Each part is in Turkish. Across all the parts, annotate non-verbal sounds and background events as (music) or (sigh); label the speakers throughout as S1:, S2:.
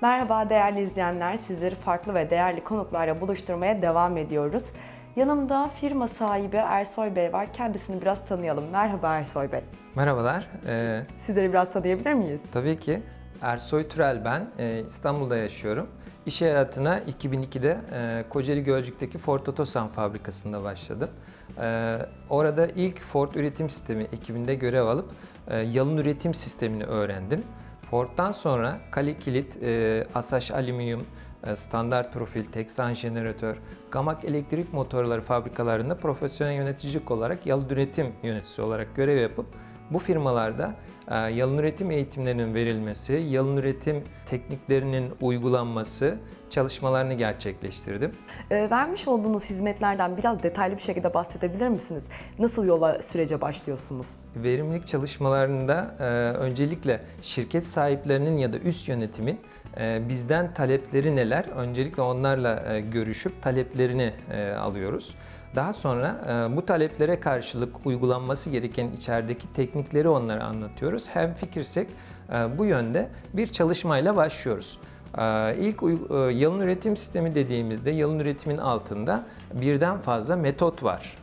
S1: Merhaba değerli izleyenler, sizleri farklı ve değerli konuklarla buluşturmaya devam ediyoruz. Yanımda firma sahibi Ersoy Bey var. Kendisini biraz tanıyalım. Merhaba Ersoy Bey.
S2: Merhabalar. Ee,
S1: Sizleri biraz tanıyabilir miyiz?
S2: tabii ki Ersoy Türel ben. Ee, İstanbul'da yaşıyorum. İş hayatına 2002'de e, Kocaeli Gölcük'teki Ford Otosan fabrikasında başladım. Ee, orada ilk Ford üretim sistemi ekibinde görev alıp e, yalın üretim sistemini öğrendim. Ford'dan sonra Kali Kilit, e, Asaş Alüminyum, e, standart profil, Teksan jeneratör, Gamak elektrik motorları fabrikalarında profesyonel yöneticilik olarak yalın üretim yöneticisi olarak görev yapıp bu firmalarda e, yalın üretim eğitimlerinin verilmesi, yalın üretim tekniklerinin uygulanması çalışmalarını gerçekleştirdim.
S1: Ee, vermiş olduğunuz hizmetlerden biraz detaylı bir şekilde bahsedebilir misiniz? Nasıl yola sürece başlıyorsunuz?
S2: Verimlilik çalışmalarında e, öncelikle şirket sahiplerinin ya da üst yönetimin e, bizden talepleri neler? Öncelikle onlarla e, görüşüp taleplerini e, alıyoruz. Daha sonra e, bu taleplere karşılık uygulanması gereken içerideki teknikleri onlara anlatıyoruz. Hem fikirsek e, bu yönde bir çalışmayla başlıyoruz. E, İlk yalın üretim sistemi dediğimizde yalın üretimin altında birden fazla metot var.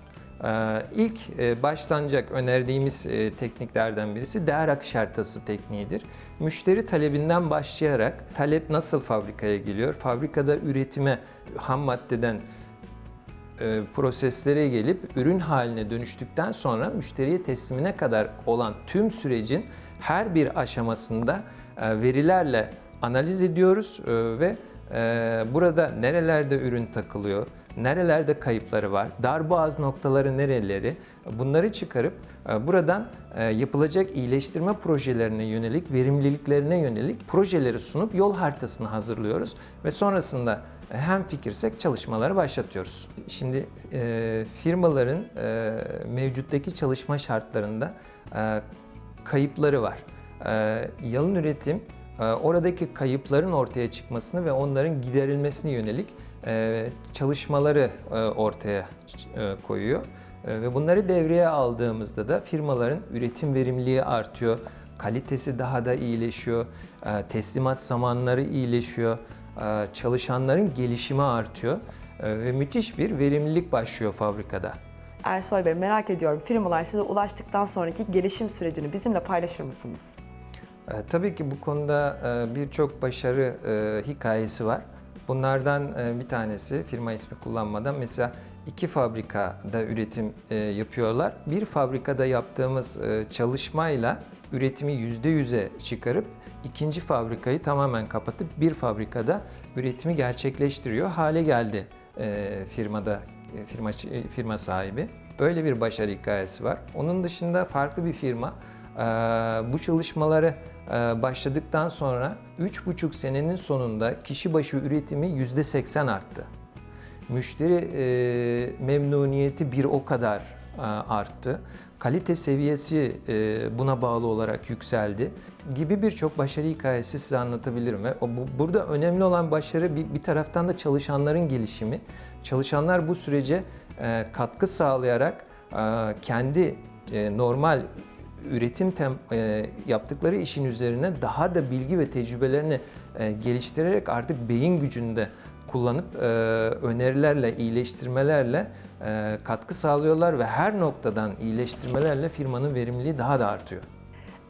S2: İlk başlanacak önerdiğimiz tekniklerden birisi değer akış haritası tekniğidir. Müşteri talebinden başlayarak talep nasıl fabrikaya geliyor, fabrikada üretime ham maddeden e, proseslere gelip ürün haline dönüştükten sonra müşteriye teslimine kadar olan tüm sürecin her bir aşamasında e, verilerle analiz ediyoruz e, ve burada nerelerde ürün takılıyor, nerelerde kayıpları var, darboğaz noktaları nereleri bunları çıkarıp e, buradan e, yapılacak iyileştirme projelerine yönelik, verimliliklerine yönelik projeleri sunup yol haritasını hazırlıyoruz ve sonrasında hem fikirsek çalışmaları başlatıyoruz. Şimdi e, firmaların e, mevcuttaki çalışma şartlarında e, kayıpları var. E, yalın üretim e, oradaki kayıpların ortaya çıkmasını ve onların giderilmesine yönelik e, çalışmaları e, ortaya e, koyuyor. E, ve bunları devreye aldığımızda da firmaların üretim verimliliği artıyor, kalitesi daha da iyileşiyor, e, teslimat zamanları iyileşiyor, e, çalışanların gelişimi artıyor e, ve müthiş bir verimlilik başlıyor fabrikada.
S1: Ersoy Bey merak ediyorum firmalar size ulaştıktan sonraki gelişim sürecini bizimle paylaşır mısınız?
S2: E, Tabii ki bu konuda e, birçok başarı e, hikayesi var. Bunlardan e, bir tanesi firma ismi kullanmadan mesela iki fabrikada üretim e, yapıyorlar. Bir fabrikada yaptığımız e, çalışmayla üretimi %100'e çıkarıp ikinci fabrikayı tamamen kapatıp bir fabrikada üretimi gerçekleştiriyor hale geldi firmada firma firma sahibi. Böyle bir başarı hikayesi var. Onun dışında farklı bir firma bu çalışmaları e, başladıktan sonra 3,5 senenin sonunda kişi başı üretimi %80 arttı. Müşteri e, memnuniyeti bir o kadar e, arttı. Kalite seviyesi buna bağlı olarak yükseldi gibi birçok başarı hikayesi size anlatabilirim. Ve burada önemli olan başarı bir, taraftan da çalışanların gelişimi. Çalışanlar bu sürece katkı sağlayarak kendi normal üretim tem, e, yaptıkları işin üzerine daha da bilgi ve tecrübelerini e, geliştirerek artık beyin gücünde kullanıp e, önerilerle, iyileştirmelerle e, katkı sağlıyorlar ve her noktadan iyileştirmelerle firmanın verimliliği daha da artıyor.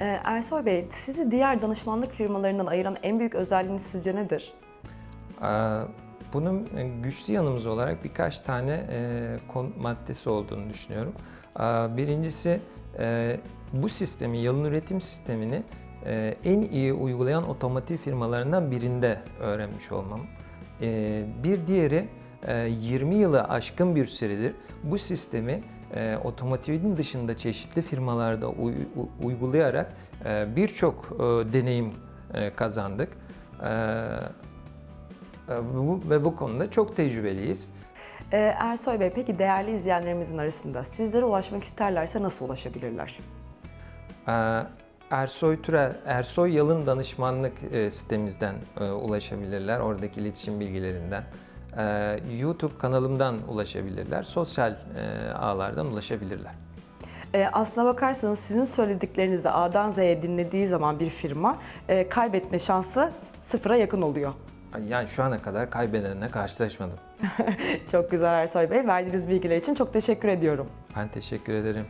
S1: Ee, Ersoy Bey sizi diğer danışmanlık firmalarından ayıran en büyük özelliğiniz sizce nedir?
S2: Bunun e, güçlü yanımız olarak birkaç tane e, maddesi olduğunu düşünüyorum. Birincisi e, bu sistemi, yalın üretim sistemini e, en iyi uygulayan otomotiv firmalarından birinde öğrenmiş olmam. Ee, Bir diğeri e, 20 yılı aşkın bir süredir bu sistemi e, otomotivin dışında çeşitli firmalarda uygulayarak e, birçok e, deneyim e, kazandık. E, e, bu- ve bu konuda çok tecrübeliyiz.
S1: Ee, Ersoy Bey peki değerli izleyenlerimizin arasında sizlere ulaşmak isterlerse nasıl ulaşabilirler?
S2: Ee, Ersoy Türel, Ersoy Yalın danışmanlık e, sitemizden e, ulaşabilirler. Oradaki iletişim bilgilerinden. Ee, YouTube kanalımdan ulaşabilirler. Sosyal e, ağlardan ulaşabilirler.
S1: Ee, aslına bakarsanız sizin söylediklerinizi A'dan Z'ye dinlediği zaman bir firma e, kaybetme şansı sıfıra yakın oluyor.
S2: Yani şu ana kadar kaybedenle karşılaşmadım. (laughs)
S1: Çok güzel Ersoy Bey. Verdiğiniz bilgiler için çok teşekkür ediyorum.
S2: Ben teşekkür ederim.